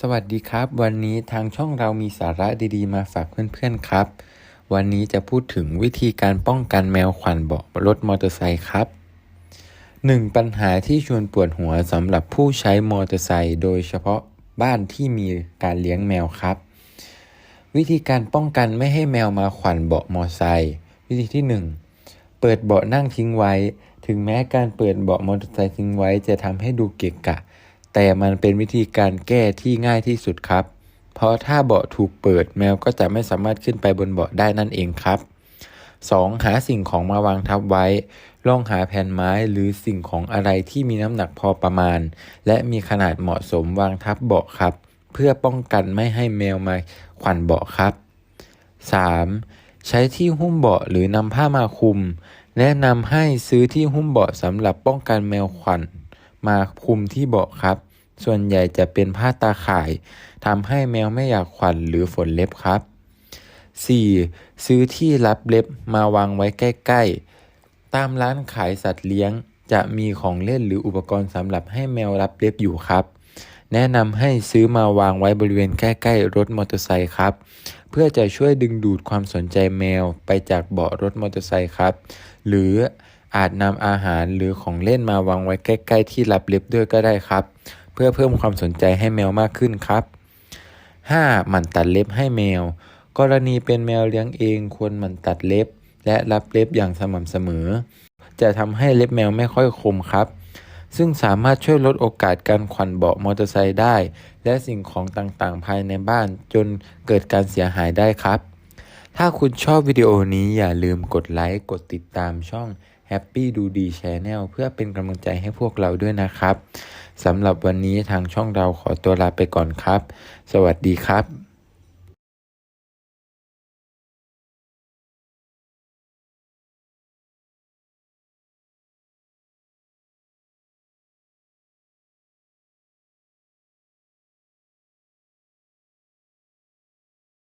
สวัสดีครับ วันนี้ทางช่องเรามีสาระดีๆ มาฝากเพื่อนๆครับ วันนี้จะพูดถึงวิธีการป้องกันแมวขวัญเบาะรถมอเตอร์ไซค์ครับ 1. ปัญหาที่ชวนปวดหัวสำหรับผู้ใช้มอเตอร์ไซค์โดยเฉพาะบ้านที่มีการเลี้ยงแมวครับ วิธีการป้องกันไม่ให้แมวมาขวัญเบาะมอเตอร์ไซค์วิธีที่ 1 เปิดเบาะนั่งทิ้งไว้ ถึงแม้การเปิดเบาะมอเตอร์ไซค์ทิ้งไว้จะทำให้ดูเกะกะ แต่มันเป็นวิธีการแก้ที่ง่ายที่สุดครับ เพราะถ้าเบาะถูกเปิดแมวก็จะไม่สามารถขึ้นไปบนเบาะได้นั่นเองครับ 2. หาสิ่งของมาวางทับไว้ ลองหาแผ่นไม้หรือสิ่งของอะไรที่มีน้ำหนักพอประมาณ และมีขนาดเหมาะสมวางทับเบาะครับ เพื่อป้องกันไม่ให้แมวมาขวัญเบาะครับ 3. ใช้ที่หุ้มเบาะหรือนำผ้ามาคลุม แนะนำให้ซื้อที่หุ้มเบาะสำหรับป้องกันแมวขวัญ มาคุมที่เบาะครับ ส่วนใหญ่จะเป็นผ้าตาข่ายทำให้แมวไม่อยากขวัญหรือฝนเล็บครับ 4. ซื้อที่รับเล็บมาวางไว้ใกล้ๆ ตามร้านขายสัตว์เลี้ยง จะมีของเล่นหรืออุปกรณ์สำหรับให้แมวรับเล็บอยู่ครับ แนะนำให้ซื้อมาวางไว้บริเวณใกล้ๆรถมอเตอร์ไซค์ครับ เพื่อจะช่วยดึงดูดความสนใจแมวไปจากเบาะรถมอเตอร์ไซค์ครับ หรือ อาจนำอาหารหรือของเล่นมาวางไว้ใกล้ ๆ ที่รับเล็บด้วยก็ได้ครับ เพื่อเพิ่มความสนใจให้แมวมากขึ้นครับ 5. หมั่นตัดเล็บให้แมว กรณีเป็นแมวเลี้ยงเองควรหมั่นตัดเล็บ และรับเล็บอย่างสม่ำเสมอ จะทำให้เล็บแมวไม่ค่อยคมครับ ซึ่งสามารถช่วยลดโอกาสการขวัญเบาะมอเตอร์ไซค์ได้ และสิ่งของต่างๆ ภายในบ้านจนเกิดการเสียหายได้ครับ ถ้าคุณชอบวิดีโอนี้อย่าลืมกดไลค์ กดติดตามช่อง Happy ดูดี Channel เพื่อเป็นกำลังใจให้พวกเราด้วยนะครับสำหรับวันนี้ทางช่องเราขอตัวลาไปก่อนครับ สวัสดีครับ